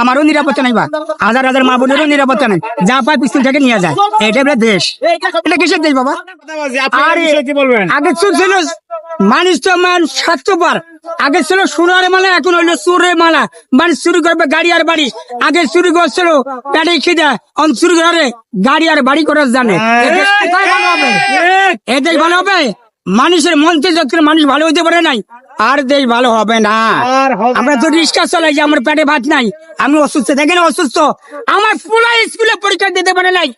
আমারও নিরাপত্তা নাই বা। হাজার হাজার মা বোনেরও নিরাপত্তা নাই। যা পায় পিস্তল থেকে নিয়ে যায়। এটা বলে দেশ। এটা কিসের দেশ বাবা? আগে চুর ছিল। মানুষ তো মান স্বার্থপর। আগে ছিল সোনার মালা, এখন হইল সুরের মালা। মানুষ চুরি করবে গাড়ি আর বাড়ি। আগে চুরি করছিল পেটে খিদা। অন চুরি করে গাড়ি আর বাড়ি করে জানে। এদের ভালো হবে? মানুষের মন থেকে মানুষ ভালো হইতে পারে নাই আর দেশ ভালো হবে না। আমরা তো রিক্সা চালাই যে আমার পেটে ভাত নাই। আমি অসুস্থ দেখেন অসুস্থ। আমার পুরা স্কুলে পরীক্ষা দিতে পারে নাই।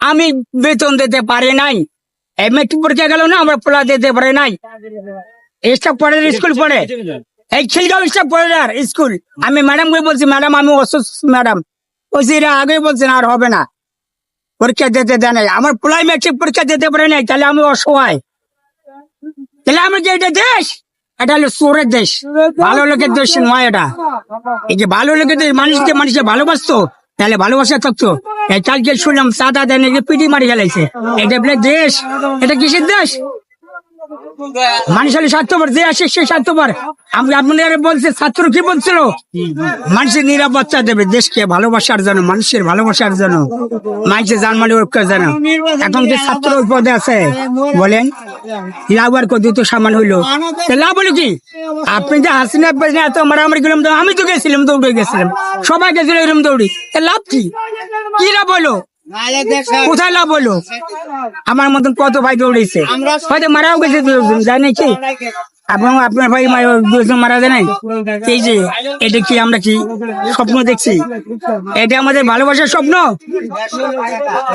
আমি বেতন দিতে পারে নাই। মেট্রিক পরীক্ষা গেল না আমরা পোলা দিতে পারে নাই। স্টাফ পড়ে স্কুল পড়ে। এই খিলগাঁও স্টাফ পড়ে আর স্কুল। আমি ম্যাডাম কে বলছি ম্যাডাম আমি অসুস্থ ম্যাডাম বলছি এরা আগে বলছেন আর হবে না। পরীক্ষা দিতে দেয় নাই। আমার পোলাই মেট্রিক পরীক্ষা দিতে পারে নাই তাহলে আমি অসহায়। তাহলে আমরা যে এটা দেশ? এটা হলো চোরের দেশ। ভালো লোকের দেশ নয় এটা। এই যে ভালো লোকের দেশ মানুষকে মানুষকে ভালোবাসতো তাহলে ভালোবাসা থাকতো। এই কালকে শুনলাম সাদা দেন এই পিটি মারি খেলাইছে এটা দেশ? এটা কিসের দেশ? মানুষ হলে স্বার্থপর, যে আসে সে স্বার্থপর। আমি বলছে, ছাত্র কি বলছিল? মানুষের নিরাপত্তা দেবে, দেশকে ভালোবাসার জন্য, মানুষের ভালোবাসার জন্য, মানুষের জানমালি রক্ষার জন্য। এখন যে ছাত্র পদে আছে, বলেন লাভ আর কত তো সামান হইল। লাভ হলো কি? আপনি যে হাসিনা এত মারামারি করলাম আমি তো গেছিলাম, দৌড়ে গেছিলাম। সবাই গেছিল এরকম দৌড়ি। লাভ কি? কি লাভ হলো? কোথায় লাভ হলো? আমার মতন কত ভাই দৌড়েছে। হয়তো মারাও গেছে জানে কি? এবং আপনার ভাই দুজন মারা যায় নাই? এই যে এটা কি আমরা কি স্বপ্ন দেখছি? এটা আমাদের ভালোবাসার স্বপ্ন?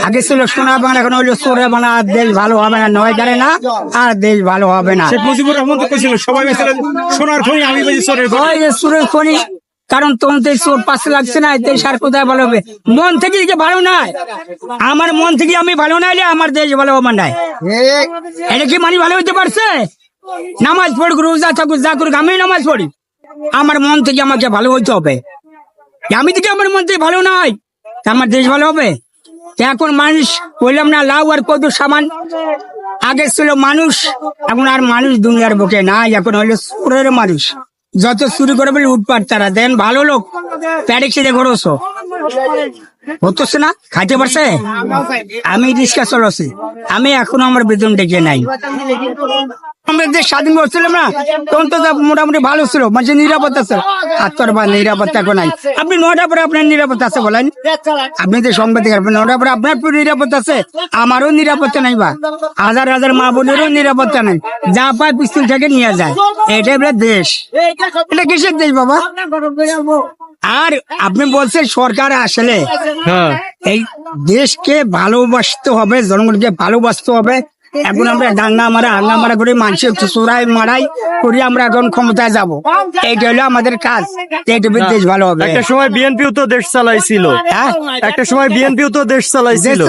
আগে ছিল সোনা বাংলা এখন হইল সোনা বাংলা আর দেশ ভালো হবে না নয় জানে না আর দেশ ভালো হবে না। মুজিবুর রহমান তো সবাই সোনার খনি আমি সোনার খনি কারণ তখন তো এই চোর পাশে লাগছে না দেশ আর কোথায় ভালো হবে? মন থেকে যে ভালো নয় আমার মন থেকে আমি ভালো না হলে আমার দেশ ভালো হবে না। এটা কি মানে ভালো হইতে পারছে? নামাজ পড়ুক, রোজা থাকুক, যা করুক আমি নামাজ পড়ি। আমার মন থেকে আমাকে ভালো হইতে হবে। আমি থেকে আমার মন থেকে ভালো না তা আমার দেশ ভালো হবে? এখন মানুষ, বললাম না, লাউ আর কত সামান। আগে ছিল মানুষ, এখন আর মানুষ দুনিয়ার বুকে নাই, এখন হইল সুরের মানুষ। যত চুরি করে বলি উঠপাট তারা। দেন ভালো লোক, প্যাডে ছিঁড়ে ঘোরছো হতেছে না? খাইতে পারছে? আমি রিক্সা চলাছি। আমি এখনও আমার বেতন ডেকে নাই। আমরা যে স্বাধীন করছিলাম না তখন তো মোটামুটি ভালো ছিল মানে নিরাপত্তা ছিল। আর তোর বা নিরাপত্তা এখন নাই। আপনি নয়টা পরে আপনার নিরাপত্তা আছে বলেন। আপনি যে সাংবাদিক আপনি নয়টা পরে আপনার নিরাপত্তা আছে। আমারও নিরাপত্তা নাই বা। হাজার হাজার মা বোনেরও নিরাপত্তা নাই। যা পায় পিস্তল থেকে নিয়ে যায়। এটাই বলে দেশ। এটা কিসের দেশ বাবা? আর আপনি বলছেন সরকার আসলে হ্যাঁ। এই দেশকে ভালোবাসতে হবে জনগণকে ভালোবাসতে হবে। এখন আমরা ডাঙ্গা মারা হাঙ্গা মারা করে মানুষের চোরাই মারাই করে আমরা এখন ক্ষমতায় যাব। এইটা হলো আমাদের কাজ। এইটা দেশ ভালো হবে। একটা সময় বিএনপিও তো দেশ চালাইছিল। হ্যাঁ? একটা সময় বিএনপিও তো দেশ চালাইছিল।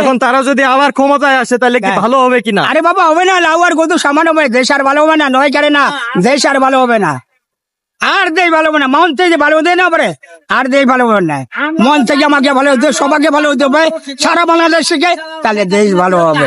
এখন তারা যদি আবার ক্ষমতায় আসে তাহলে কি হ্যাঁ। ভালো হবে কিনা? আরে বাবা হবে না লাউ আর কত সামান হবে। দেশ আর ভালো হবে না নয় করে না। দেশ আর ভালো হবে না। আর দেই ভালো না মন থেকে ভালো হতে না পারে? আর দেই ভালো না মন থেকে আমাকে ভালো হতে সবাইকে ভালো হতে হবে সারা বাংলাদেশ থেকে তাহলে দেশ ভালো হবে।